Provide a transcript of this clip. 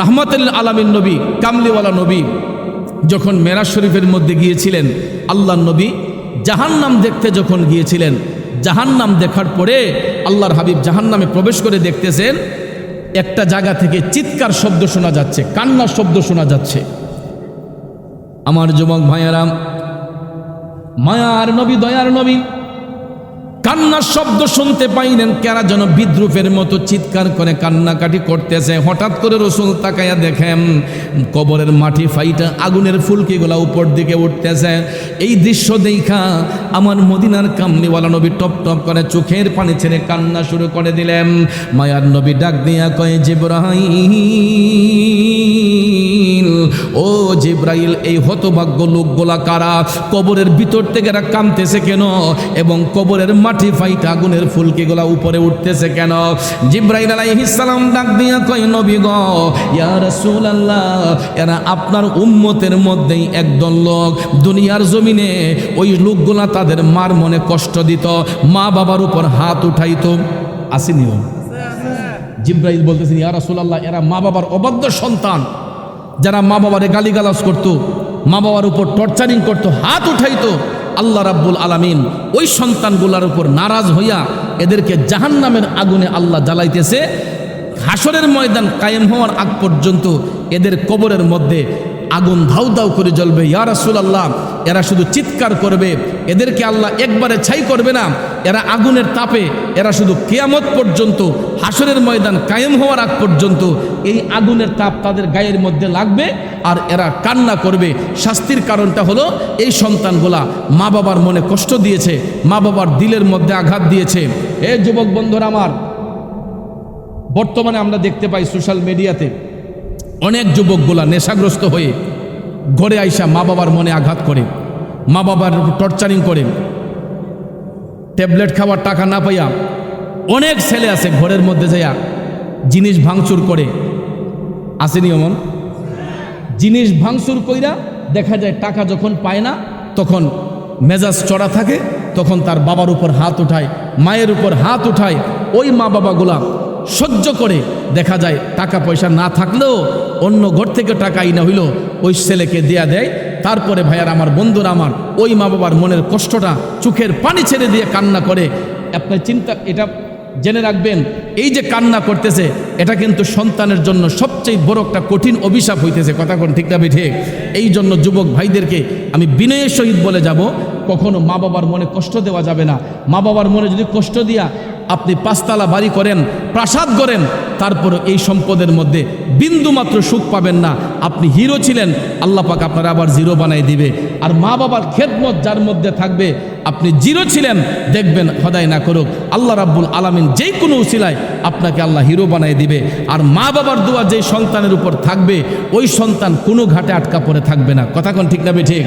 রাহমাতুল আলামিন নবী, কামলিওয়ালা নবী, যখন মেরাজ শরীফের মধ্যে গিয়েছিলেন আল্লাহ নবী জাহান্নাম দেখতে যখন গিয়েছিলেন, জাহান্নাম দেখার পরে আল্লাহর হাবিব জাহান্নামে প্রবেশ করে দেখতেছেন, একটা জায়গা থেকে চিৎকার শব্দ শোনা যাচ্ছে, কান্নার শব্দ শোনা যাচ্ছে। আমার যুবক ভাইয়ারাম মায়ার নবী, দয়ার নবী কান্নার শব্দ শুনতে পাইলেন, কেরা যেন বিদ্রুপের মতো চিৎকার করে কান্নাকাটি করতেছে। হঠাৎ করে রসুল তাকাইয়া দেখেন, কবরের মাটি ফাইটা আগুনের ফুলকিগুলা উপর দিকে উঠতেছে। এই দৃশ্য দেখা আমার মদিনার কামলিওয়ালা নবী টপ টপ করে চোখের পানি ছেড়ে কান্না শুরু করে দিলেন। মায়ার নবী ডাক দিয়া কয়ে জিব্রাহিম ও জিব্রাইল, এই হতভাগ্য লোকগুলা কারা? কবরের ভিতর থেকে এরা কামতেছে কেন? এবং কবরের মাটি আগুনের ফুলকিগুলা উপরে উঠতেছে কেন? জিব্রাইল সালাম ডাক দিয়া কয়, নবী গ এরা আপনার উম্মতের মধ্যেই একদল লোক। দুনিয়ার জমিনে ওই লোকগুলা তাদের মার মনে কষ্ট দিত, মা বাবার উপর হাত উঠাইতো। আসেনিও জিব্রাইল বলতেছেন ইয়া রাসূলুল্লাহ, এরা মা বাবার অবাধ্য সন্তান। যারা মা বাবারে গালিগালাজ করত, মা বাবার উপর টর্চারিং করত, হাত উঠাইতো। আল্লাহ রাব্বুল আলামিন ওই সন্তানগুলার উপর নারাজ হইয়া এদেরকে জাহান্নামের আগুনে আল্লাহ জ্বালাইতেছে। হাসরের ময়দান কায়েম হওয়ার আগ পর্যন্ত এদের কবরের মধ্যে আগুন ধাউ ধাউ করে জ্বলবে। ইয়া রাসুল আল্লাহ এরা শুধু চিৎকার করবে, এদেরকে আল্লাহ একবারে ছাই করবে না। এরা আগুনের তাপে, এরা শুধু কেয়ামত পর্যন্ত হাসরের ময়দান কায়েম হওয়ার আগ পর্যন্ত এই আগুনের তাপ তাদের গায়ের মধ্যে লাগবে আর এরা কান্না করবে। শাস্তির কারণটা হলো, এই সন্তানগুলা মা বাবার মনে কষ্ট দিয়েছে মা বাবার দিলের মধ্যে আঘাত দিয়েছে। এ যুবক বন্ধুরা আমার, বর্তমানে আমরা দেখতে পাই সোশ্যাল মিডিয়াতে অনেক যুবকগুলা নেশাগ্রস্ত হয়ে ঘরে আইসা মা বাবার মনে আঘাত করে, মা বাবার টর্চারিং করে। ট্যাবলেট খাওয়ার টাকা না পাইয়া অনেক ছেলে আছে ঘরের মধ্যে যাইয়া জিনিস ভাঙচুর করে। আসেনি অমন? জিনিস ভাঙচুর কইরা দেখা যায় টাকা যখন পায় না, তখন মেজাজ চড়া থাকে, তখন তার বাবার উপর হাত উঠায়, মায়ের উপর হাত উঠায়, ওই মা বাবাগুলা সহ্য করে দেখা যায় টাকা পয়সা না থাকলেও অন্য ঘর থেকে টাকা আইনা হইল, ওই ছেলেকে দেয়া দেয়। তারপরে ভাইয়ার আমার বন্ধুরা আমার, ওই মা বাবার মনের কষ্টটা চোখের পানি ছেড়ে দিয়ে কান্না করে। আপনার চিন্তা, এটা জেনে রাখবেন, এই যে কান্না করতেছে, এটা কিন্তু সন্তানের জন্য সবচেয়ে বড় একটা কঠিন অভিশাপ হইতেছে। কথা কোন ঠিক না ঠিক এই জন্য যুবক ভাইদেরকে আমি বিনয়ের সহিত বলে যাব, কখনো মা বাবার মনে কষ্ট দেওয়া যাবে না। মা বাবার মনে যদি কষ্ট দিয়া আপনি পাঁচতলা বাড়ি করেন, প্রাসাদ করেন তারপর এই সম্পদের মধ্যে বিন্দু মাত্র সুখ পাবেন না। আপনি হিরো ছিলেন, আল্লাহ পাক আপনার আবার জিরো বানাই দিবে। আর মা বাবার খেদমত যার মধ্যে থাকবে, আপনি জিরো ছিলেন, দেখবেন হদায় না করুক, আল্লাহ রাব্বুল আলামিন যেই কোনো উসিলায় আপনাকে আল্লাহ হিরো বানাই দিবে। আর মা বাবার দোয়া যেই সন্তানের উপর থাকবে, ওই সন্তান কোনো ঘাটে আটকা পড়ে থাকবে না। কথা কোন ঠিক না ঠিক?